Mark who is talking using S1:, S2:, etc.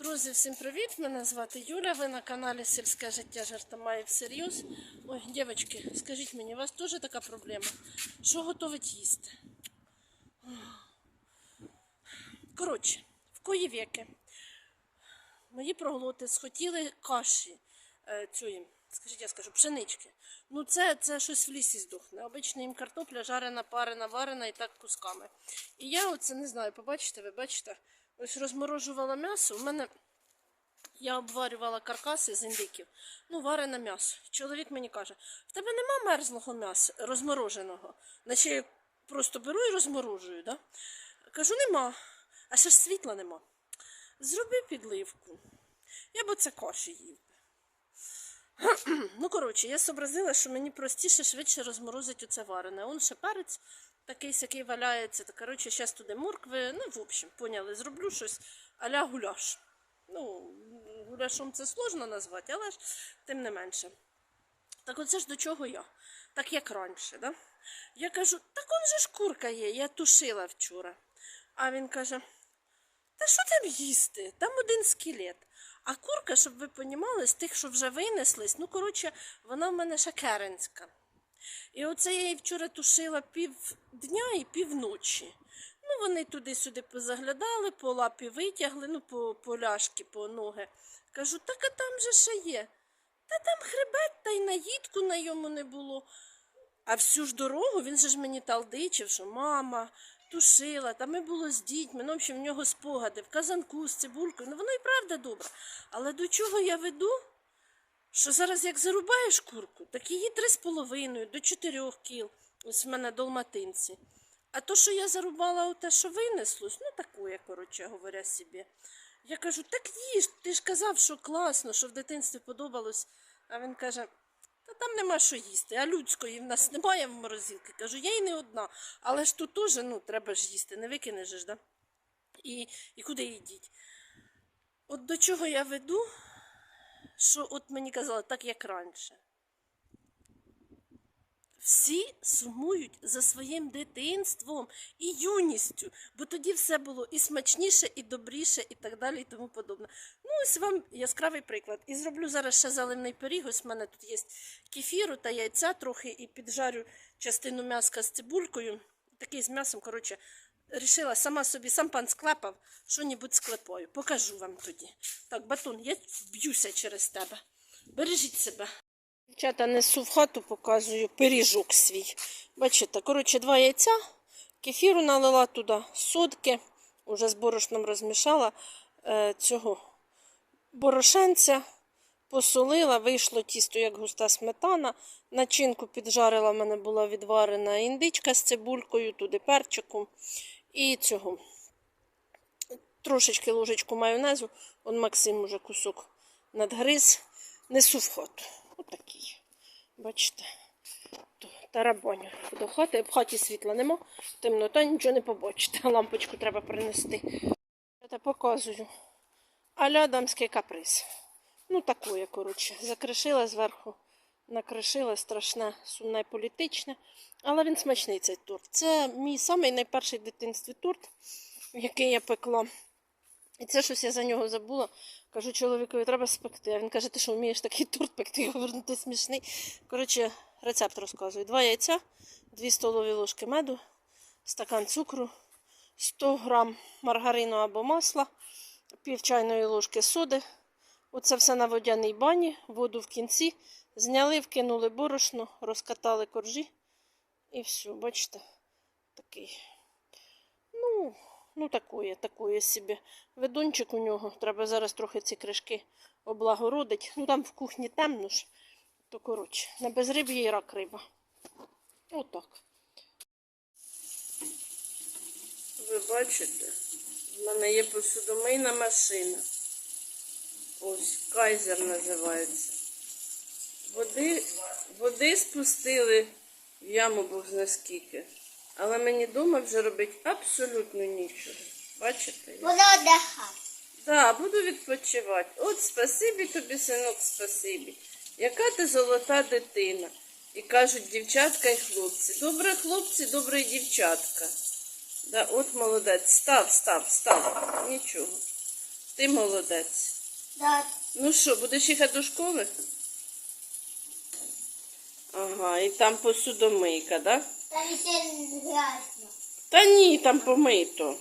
S1: Друзі, всім привіт! Мене звати Юля. Ви на каналі Сільське життя жартомає всерйоз. Ой, дівчатки, скажіть мені, у вас теж така проблема? Що готовить їсти? Коротше, в кої віки мої проглоти схотіли каші е, цієї, скажіть, я скажу, пшенички. Ну, це, це щось в лісі здохне. Обично їм картопля жарена, парена, варена і так кусками. І я оце не знаю, побачите, ви бачите, ось розморожувала м'ясо. У мене я обварювала каркаси з індиків. Ну, варене м'ясо. Чоловік мені каже: в тебе нема мерзлого м'яса розмороженого. Наче я просто беру і розморожую, да? Кажу, нема. А ще ж світла нема. Зроби підливку. Я б оце каші їв. Ну, коротше, я зобразила, що мені простіше швидше розморозить оце варене. Он ще перець такий сякий валяється. Та, коротше, зараз туди моркви. Ну, в общем, поняли, зроблю щось а-ля гуляш. Ну, гуляшом це сложно назвати, але ж тим не менше. Так оце ж до чого я? Так як раніше, да? Я кажу, так он же ж курка є, я тушила вчора. А він каже, та що там їсти? Там один скелет. А курка, щоб ви понімали, з тих, що вже винеслись, ну, коротше, вона в мене шакеринська. І оце я її вчора тушила пів дня і півночі. Ну, вони туди-сюди позаглядали, по лапі витягли, ну, по, по ляшки, по ноги. Кажу, так а там же ще є. Та там хребет, та й наїдку на йому не було. А всю ж дорогу він же ж мені талдичив, що мама тушила, та ми було з дітьми. Ну, в общем, в нього спогади, в казанку з цибулькою. Ну, воно і правда добре. Але до чого я веду? Що зараз як зарубаєш курку, так її три з половиною до чотирьох кіл. Ось в мене долматинці. А то, що я зарубала у те, що винеслось, ну таке, коротше говоря, собі. Я кажу, так їж, ти ж казав, що класно, що в дитинстві подобалось. А він каже, та там нема що їсти, а людської в нас немає в морозилки. Кажу, я й не одна. Але ж тут теж ну, треба ж їсти, не викинеш да? І, і куди їдіть? От до чого я веду, що от мені казали, так як раніше. Всі сумують за своїм дитинством і юністю, бо тоді все було і смачніше, і добріше, і так далі, і тому подобне. Ну, ось вам яскравий приклад. І зроблю зараз ще заливний пиріг. Ось в мене тут є кефіру та яйця трохи, і піджарю частину м'яска з цибулькою. Такий з м'ясом, коротше, рішила сама собі, сам пан склепав, що-небудь склепаю. Покажу вам тоді. Так, батон, я б'юся через тебе. Бережіть себе. Дівчата, несу в хату, показую пиріжок свій. Бачите, коротше, два яйця, кефіру налила туди, сотки, уже з борошном розмішала е, цього борошенця, посолила, вийшло тісто, як густа сметана. Начинку піджарила, в мене була відварена індичка з цибулькою, туди перчиком і цього. Трошечки ложечку майонезу, он Максим уже кусок надгриз. Несу в хату. Отакий. Бачите, тарабаню до хати. В хаті світла нема, темнота, нічого не побачите. Лампочку треба принести. Я те показую. Аля дамський каприз. Ну, такое, коротше. Закришила зверху, накришила страшне, сумне політичне. Але він смачний цей торт. Це мій самий найперший дитинстві торт, який я пекла. І це щось я за нього забула. Кажу чоловікові, треба спекти. А він каже, ти що вмієш такий торт пекти? Я говорю, «Ну, ти смішний. Коротше, рецепт розказую. Два яйця, дві столові ложки меду, стакан цукру, 100 грам маргарину або масла, пів чайної ложки соди. Оце все на водяній бані, воду в кінці. Зняли, вкинули борошно, розкатали коржі. І все, бачите, такий. Ну, ну такое, такое собі. Ведунчик у нього. Треба зараз трохи ці кришки облагородить. Ну там в кухні темно ж. То коротше, на безриб'ї і рак риба. Отак. Ви бачите, в мене є посудомийна машина. Ось кайзер називається. Води, води спустили в яму Бог зна скільки. Але мені вдома вже робить абсолютно нічого. Бачите?
S2: Буду отдыхать.
S1: Так, буду відпочивати. От спасибі тобі, синок, спасибі. Яка ти золота дитина. І кажуть дівчатка і хлопці. Добре хлопці, добре дівчатка. Да, от молодець. Став, став, став. Нічого. Ти молодець.
S2: Да.
S1: Ну що, будеш їхати до школи? Ага, і там посудомийка, да?
S2: Там ще грязно.
S1: Та ні, там помито.